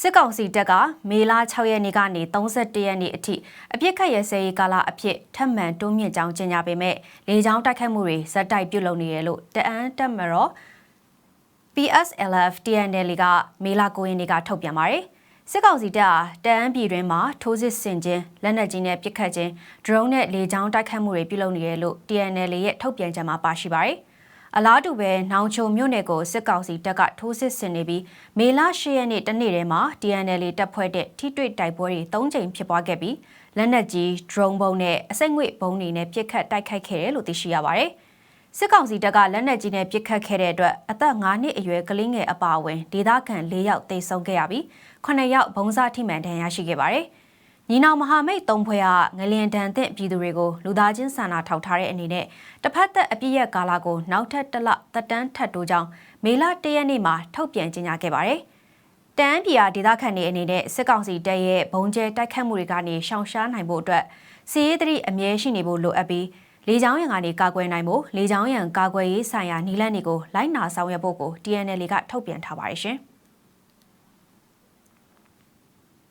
စစ်ကောင်စီတပ်ကမေလ6ရက်နေ့ကနေ31ရက်နေ့အထိအပြစ်ခတ်ရဲစဲရေးကာလအဖြစ်ထပ်မံတိုးမြင့်ကြောင်းကြေညာပေမဲ့လေကြောင်းတိုက်ခိုက်မှုတွေဇက်တိုက်ပြုလုပ်နေရလို့တအန်းတက်မတော် PSLF TNL ကမေလ9ရက်နေ့ကထုတ်ပြန်ပါတယ်စစ်ကောင်စီတပ်အားတအန်းပြည်တွင်းမှာထိုးစစ်ဆင်ခြင်းလက်နက်ကြီးနဲ့ပစ်ခတ်ခြင်း drone နဲ့လေကြောင်းတိုက်ခတ်မှုတွေပြုလုပ်နေတယ်လို့ TNL ရဲ့ထုတ်ပြန်ချက်မှာပါရှိပါတယ်။ အလားတူပဲနောင်ချုံမြို့နယ်ကိုစစ်ကောင်စီတပ်ကထိုးစစ်ဆင်နေပြီးမေလ10ရက်နေ့တနေ့တည်းမှာ TNL တပ်ဖွဲ့တဲ့ထိတွေ့တိုက်ပွဲတွေ၃ကြိမ်ဖြစ်ပွားခဲ့ပြီးလက်နက်ကြီး drone ဘုံနဲ့အစိမ့်ငွေဘုံတွေနဲ့ပစ်ခတ်တိုက်ခိုက်ခဲ့တယ်လို့သိရှိရပါတယ်။စစ်ကောင်စီတပ်ကလက်နက်ကြီးနဲ့ပစ်ခတ်ခဲ့တဲ့အတွက်အသက်9နှစ်အရွယ်ကလေးငယ်အပါအဝင်ဒေသခံ၄ယောက်သေဆုံးခဲ့ရပြီး9ယောက်ဘုံစားထိမှန်ဒဏ်ရာရှိခဲ့ပါတယ်။ ညီနောင်မဟာမိတ်သုံးဖွဲ့ကငလျင်တန်တဲ့ပြည်သူတွေကိုလူသားချင်းစာနာထောက်ထားတဲ့အနေနဲ့တစ်ဖက်သက်အပြည့်ရဲ့ကာလကိုနောက်ထပ်တစ်လသက်တမ်းထပ်တိုးကြောင်းမေလ၁ရက်နေ့မှာထုတ်ပြန်ကြေညာခဲ့ပါတယ်။တန်းပြည်ဟာဒေသခံတွေအနေနဲ့စစ်ကောင်စီတပ်ရဲ့ဘုံကျဲတိုက်ခတ်မှုတွေကနေရှောင်ရှားနိုင်ဖို့အတွက်စီးရေးသတိအမြဲရှိနေဖို့လိုအပ်ပြီးလေကြောင်းရန်ကနေကာကွယ်နိုင်ဖို့လေကြောင်းရန်ကာကွယ်ရေးဆိုင်ရာနည်းလမ်းတွေကိုလိုက်နာဆောင်ရွက်ဖို့ကို TNL ကထုတ်ပြန်ထားပါတယ်ရှင်။